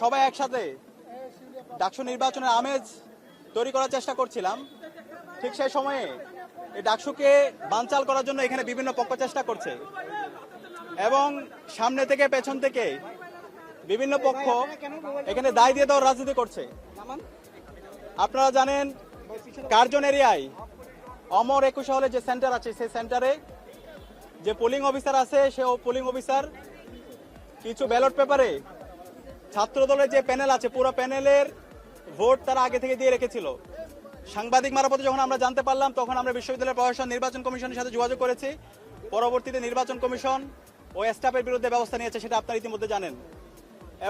সবাই একসাথে ডাকসু নির্বাচনের আমেজ তৈরি করার চেষ্টা করছিলাম। ঠিক সেই সময়ে এই ডাকসুকে বানচাল করার জন্য এখানে বিভিন্ন পক্ষ চেষ্টা করছে। এবং সামনে থেকে, পেছন থেকে বিভিন্ন পক্ষ এখানে দায় দিয়ে দেওয়ার রাজনীতি করছে। আপনারা জানেন, কার্জন এরিয়ায় অমর একুশে হলে যে সেন্টার আছে, সেই সেন্টারে যে পোলিং অফিসার আছে সে পোলিং অফিসার কিছু ব্যালট পেপারে ছাত্র দলের যে প্যানেল আছে, পুরো প্যানেলের ভোট তারা আগে থেকে দিয়ে রেখেছিল। সাংবাদিক মারফতে যখন আমরা জানতে পারলাম, তখন আমরা বিশ্ববিদ্যালয় প্রশাসন, নির্বাচন কমিশনের সাথে যোগাযোগ করেছি। পরবর্তীতে নির্বাচন কমিশন ও স্টাফের বিরুদ্ধে ব্যবস্থা নিয়েছে, সেটা আপনারা ইতিমধ্যে জানেন।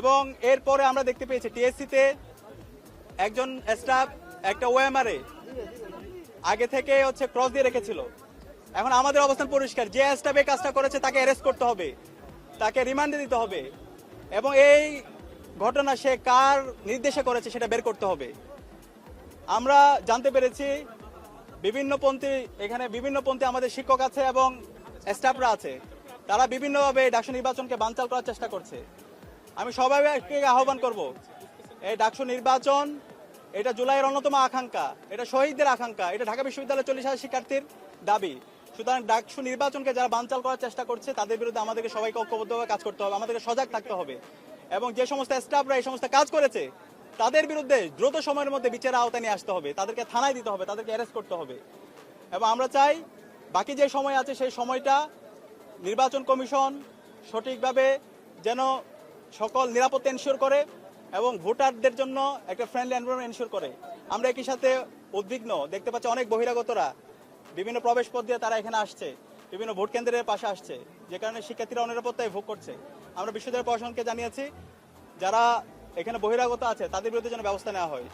এবং এরপরে আমরা দেখতে পেয়েছি, টিএসসিতে একজন স্টাফ, একটা ওএমআরএ আগে থেকে হচ্ছে ক্রস দিয়ে রেখেছিল। এখন আমাদের অবস্থান পরিষ্কার। যে স্টাফ কাজটা করেছে, তাকে অ্যারেস্ট করতে হবে। তাকে রিমান্ডে দিতে হবে। এবং এই ঘটনা সে কার নির্দেশে করেছে সেটা বের করতে হবে। আমরা জানতে পেরেছি বিভিন্ন পন্থী, এখানে বিভিন্ন পন্থী আমাদের শিক্ষক আছে এবং স্টাফরা আছে। তারা বিভিন্নভাবে ডাকসু নির্বাচনকে বানচাল করার চেষ্টা করছে। আমি সবাইকে আহ্বান করব, এই ডাকসু নির্বাচন, এটা জুলাইয়ের অন্যতম আকাঙ্ক্ষা, এটা শহীদদের আকাঙ্ক্ষা, এটা ঢাকা বিশ্ববিদ্যালয়ের চল্লিশ হাজার শিক্ষার্থীর দাবি। সুতরাং ডাকসু নির্বাচনকে যারা বানচাল করার চেষ্টা করছে, তাদের বিরুদ্ধে আমাদেরকে সবাইকে ঐক্যবদ্ধভাবে কাজ করতে হবে, আমাদেরকে সজাগ থাকতে হবে। এবং যে সমস্ত স্টাফরা এই সমস্ত কাজ করেছে, তাদের বিরুদ্ধে দ্রুত সময়ের মধ্যে বিচারের আওতায় নিয়ে আসতে হবে, তাদেরকে থানায় দিতে হবে, তাদেরকে অ্যারেস্ট করতে হবে। এবং আমরা চাই বাকি যে সময় আছে, সেই সময়টা নির্বাচন কমিশন সঠিকভাবে যেন সকল নিরাপত্তা এনশিওর করে এবং ভোটারদের জন্য একটা ফ্রেন্ডলি এনভারনমেন্ট এনশিওর করে। আমরা একই সাথে উদ্বিগ্ন, দেখতে পাচ্ছি অনেক বহিরাগতরা বিভিন্ন প্রবেশ পথ দিয়ে তারা এখানে আসছে। বিভিন্ন ভোট কেন্দ্রের পাশে আসছে, যে কারণে শিক্ষার্থীরা অনিরাপত্তায় ভোগ করছে। আমরা বিশ্ববিদ্যালয় প্রশাসনকে জানিয়েছি, যারা এখানে বহিরাগত আছে, তাদের বিরুদ্ধে যেন ব্যবস্থা নেওয়া হয়।